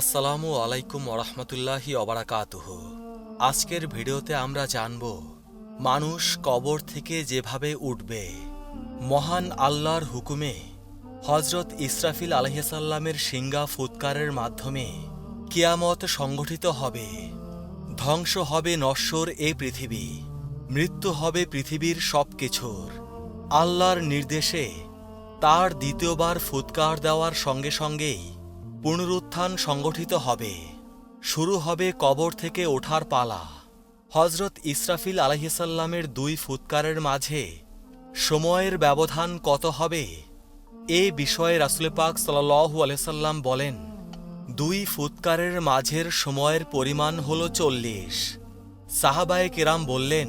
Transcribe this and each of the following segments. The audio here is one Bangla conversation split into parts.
আসসালামু আলাইকুম ওরহমতুল্লাহি অবরাকাতুহ আজকের ভিডিওতে আমরা জানব, মানুষ কবর থেকে যেভাবে উঠবে, মহান আল্লাহর হুকুমে হজরত ইসরাফিল আলহিসাল্লামের সিঙ্গা ফুৎকারের মাধ্যমে কিয়ামত সংগঠিত হবে, ধ্বংস হবে নশ্বর এ পৃথিবী, মৃত্যু হবে পৃথিবীর সব কিছুর আল্লাহর নির্দেশে তার দ্বিতীয়বার ফুৎকার দেওয়ার সঙ্গে সঙ্গেই পুনরুত্থান সংগঠিত হবে। শুরু হবে কবর থেকে ওঠার পালা। হজরত ইসরাফিল আলহিসাল্লামের দুই ফুৎকারের মাঝে সময়ের ব্যবধান কত হবে? এ বিষয়ে রাসুল পাক সাল্লু আলসাল্লাম বলেন, দুই ফুৎকারের মাঝের সময়ের পরিমাণ হল চল্লিশ। সাহাবায়ে কেরাম বললেন,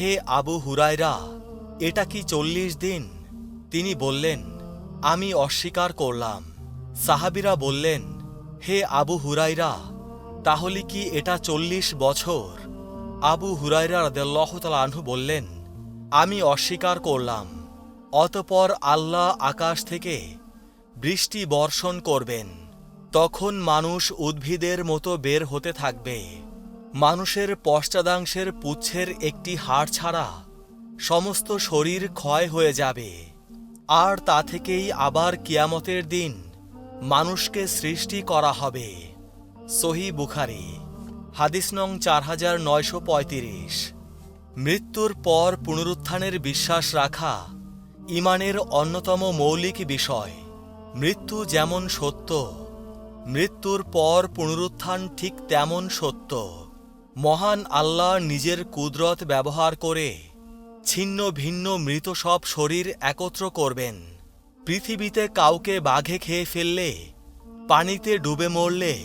হে আবু হুরায়রা, এটা কি চল্লিশ দিন? তিনি বললেন, আমি অস্বীকার করলাম। সাহাবিরা বললেন, হে আবু হুরাইরা তাহলে কি এটা চল্লিশ বছর? আবু হুরাইরা রদেল্লাহতাল আনহু বললেন, আমি অস্বীকার করলাম। অতপর আল্লাহ আকাশ থেকে বৃষ্টি বর্ষণ করবেন। তখন মানুষ উদ্ভিদের মতো বের হতে থাকবে। মানুষের পশ্চাদাংশের পুচ্ছের একটি হাড় ছাড়া সমস্ত শরীর ক্ষয় হয়ে যাবে। আর তা থেকেই আবার কিয়ামতের দিন মানুষকে সৃষ্টি করা হবে। সহি বুখারি, হাদিস নং চার হাজার নয়শো পঁয়ত্রিশ। মৃত্যুর পর পুনরুত্থানের বিশ্বাস রাখা ইমানের অন্যতম মৌলিক বিষয়। মৃত্যু যেমন সত্য, মৃত্যুর পর পুনরুত্থান ঠিক তেমন সত্য। মহান আল্লাহ নিজের কুদরত ব্যবহার করে ছিন্ন ভিন্ন মৃত সব শরীর একত্র করবেন। পৃথিবীতে কাউকে বাঘে খেয়ে ফেললে, পানিতে ডুবে মরলে,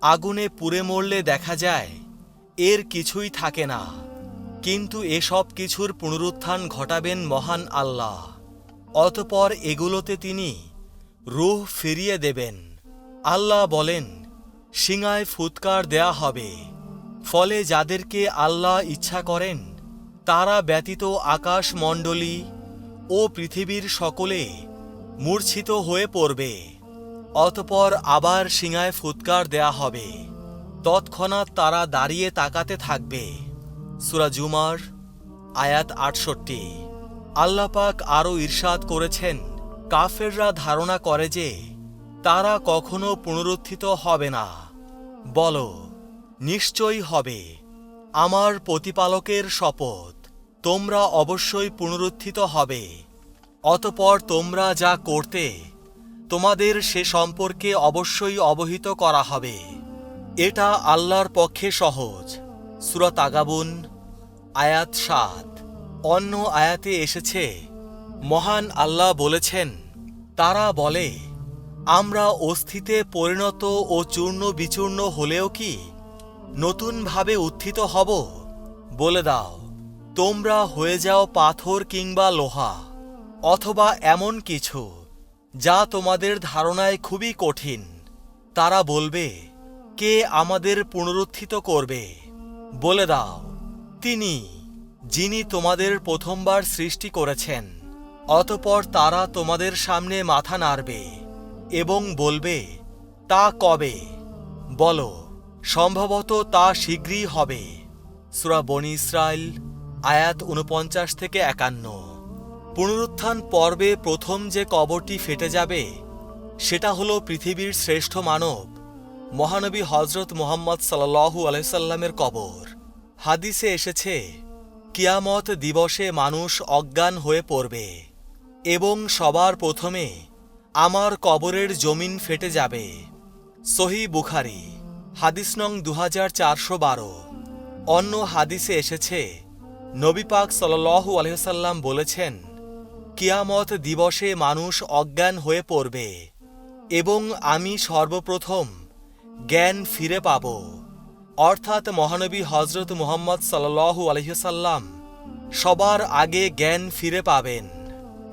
আগুনে পুড়ে মরলে দেখা যায়, এর কিছুই থাকে না। কিন্তু এসব কিছুর পুনরুত্থান ঘটাবেন মহান আল্লাহ। অতপর এগুলোতে তিনি রুহ ফিরিয়ে দেবেন। আল্লাহ বলেন সিঙায় ফুৎকার দেয়া হবে। ফলে যাদেরকে আল্লাহ ইচ্ছা করেন, তারা ব্যতীত আকাশমণ্ডলী ও পৃথিবীর সকলে মূর্ছিত হয়ে পড়বে। অতপর আবার সিঙায় ফুৎকার দেয়া হবে। তৎক্ষণাৎ তারা দাঁড়িয়ে তাকাতে থাকবে। সুরা জুমার আয়াত আটষট্টি। আল্লাপাক আরও ঈর্ষাদ করেছেন, কাফেররা ধারণা করে যে তারা কখনো পুনরুত্থিত হবে না। বলো, নিশ্চয়ই হবে। আমার প্রতিপালকের শপথ, তোমরা অবশ্যই পুনরুত্থিত হবে। অতপর তোমরা যা করতে, তোমাদের সে সম্পর্কে অবশ্যই অবহিত করা হবে। এটা আল্লাহর পক্ষে সহজ। সুরত আগাবুন, আয়াত সাত। অন্য আয়াতে এসেছে, মহান আল্লাহ বলেছেন, তারা বলে, আমরা অস্থিতে পরিণত ও চূর্ণ বিচূর্ণ হলেও কি নতুনভাবে উত্থিত হব? বলে দাও, তোমরা হয়ে যাও পাথর কিংবা লোহা। অথবা এমন কিছু যা তোমাদের ধারণায় খুবই কঠিন। তারা বলবে, কে আমাদের পুনরুত্থিত করবে? বলে দাও, তিনি, যিনি তোমাদের প্রথমবার সৃষ্টি করেছেন, অতপর তারা তোমাদের সামনে মাথা নাড়বে এবং বলবে, তা কবে? বলো, সম্ভবত তা শীঘ্রই হবে। সুরা বনি ইসরায়েল আয়াত উনপঞ্চাশ থেকে একান্ন। পুনরুত্থান পর্বে প্রথম যে কবরটি ফেটে যাবে, সেটা হলো পৃথিবীর শ্রেষ্ঠ মানব, মহানবী হজরত মোহাম্মদ সাল্লাহু আলাইসাল্লামের কবর। হাদিসে এসেছে, কিয়ামত দিবসে মানুষ অজ্ঞান হয়ে পড়বে এবং সবার প্রথমে আমার কবরের জমিন ফেটে যাবে। সহি বুখারি, হাদিস নং দু চারশো বারো। অন্য হাদিসে এসেছে, নবী পাক সাল্লাহু আলহ্লাম বলেছেন কিয়ামত দিবসে মানুষ অজ্ঞান হয়ে পড়বে এবং আমি সর্বপ্রথম জ্ঞান ফিরে পাব। অর্থাৎ মহানবী হজরত মুহাম্মদ সাল্লাহু আলহ্লাম সবার আগে জ্ঞান ফিরে পাবেন।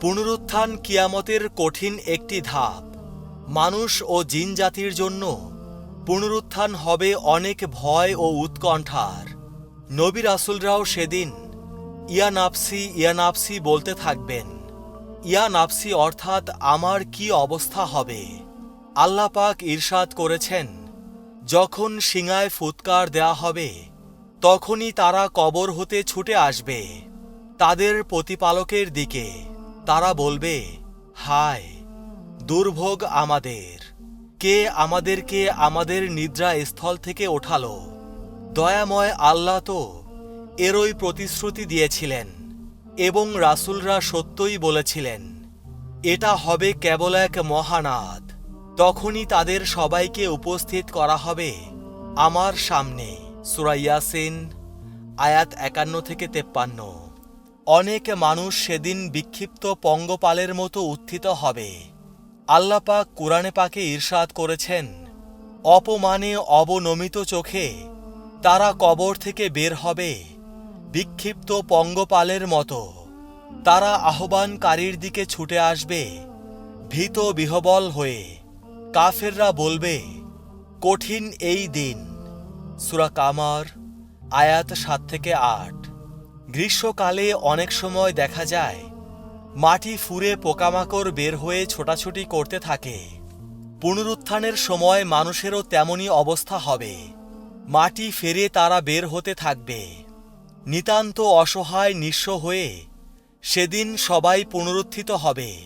পুনরুত্থান কিয়ামতের কঠিন একটি ধাপ। মানুষ ও জিন জাতির জন্য পুনরুত্থান হবে অনেক ভয় ও উৎকণ্ঠার। নবী রাসুলরাও সেদিন, ইয়া নাপসি ইয়া নাপসি বলতে থাকবেন। ইয়া নাপসি অর্থাৎ আমার কি অবস্থা হবে? আল্লাপাক ঈর্ষাদ করেছেন, যখন সিঙায় ফুৎকার দেয়া হবে, তখনই তারা কবর হতে ছুটে আসবে। তাদের প্রতিপালকের দিকে তারা বলবে, হায়, দুর্ভোগ আমাদের। কে আমাদেরকে আমাদের নিদ্রা স্থল থেকে ওঠালো? দয়াময় আল্লাহ তো এরই প্রতিশ্রুতি দিয়েছিলেন। এবং রাসূলরা সত্যই বলেছিলেন, এটা হবে কেবল এক মহানাদ। তখনই তাদের সবাইকে উপস্থিত করা হবে আমার সামনে। সুরাইয়াসিন আয়াত একান্ন থেকে তেপ্পান্ন। অনেক মানুষ সেদিন বিক্ষিপ্ত পঙ্গপালের মতো উত্থিত হবে। আল্লাপাক কোরআনে পাকে ঈর্ষাদ করেছেন, অপমানে অবনমিত চোখে তারা কবর থেকে বের হবে। বিক্ষিপ্ত পঙ্গপালের মতো। তারা আহ্বানকারীর দিকে ছুটে আসবে, ভীত বিহবল হয়ে। কাফেররা বলবে, কঠিন এই দিন। সুরা কামার, আয়াত সাত থেকে আট। গ্রীষ্মকালে অনেক সময় দেখা যায়, মাটি ফুরে পোকামাকড় বের হয়ে ছোটাছুটি করতে থাকে। পুনরুত্থানের সময় মানুষেরও তেমনই অবস্থা হবে। মাটি ফেরে তারা বের হতে থাকবে। নিতান্ত অসহায় নিঃস্ব হয়ে সেদিন সবাই পুনরুত্থিত হবে।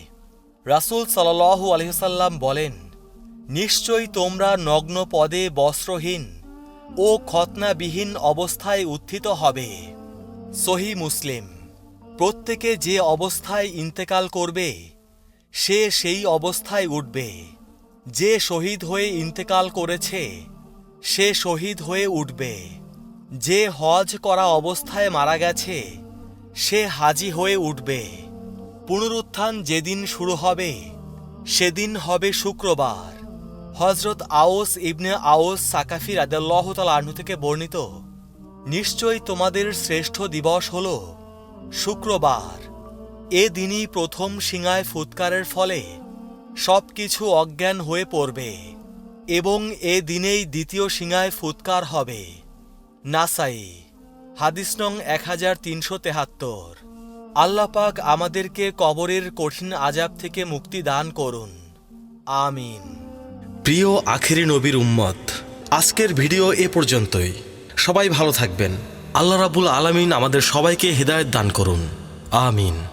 রাসূল সাল্লাল্লাহু আলহিসাল্লাম বলেন নিশ্চয়ই তোমরা নগ্ন পদে বস্ত্রহীন ও খতনাবিহীন অবস্থায় উত্থিত হবে। সহি মুসলিম, প্রত্যেকে যে অবস্থায় ইন্তেকাল করবে, সে সেই অবস্থায় উঠবে। যে শহীদ হয়ে ইন্তেকাল করেছে, সে শহীদ হয়ে উঠবে। যে হজ করা অবস্থায় মারা গেছে, সে হাজি হয়ে উঠবে। পুনরুত্থান যেদিন শুরু হবে, সেদিন হবে শুক্রবার। হজরত আওস ইবনে আওস সাকাফি রাদাল্লাহ আনহু থেকে বর্ণিত, নিশ্চয়ই তোমাদের শ্রেষ্ঠ দিবস হল শুক্রবার। এ দিনই প্রথম সিঙায় ফুৎকারের ফলে সব কিছু অজ্ঞান হয়ে পড়বে এবং এ দিনেই দ্বিতীয় সিঙায় ফুৎকার হবে। নাসাই, হাদিস নং এক হাজার তিনশো তেহাত্তর। আল্লাপাক আমাদেরকে কবরের কঠিন আজাব থেকে মুক্তি দান করুন। আমিন। প্রিয় আখেরি নবীর উম্মত, আজকের ভিডিও এ পর্যন্তই। সবাই ভালো থাকবেন। আল্লাহ রাবুল আলমিন আমাদের সবাইকে হৃদায়ত দান করুন। আমিন।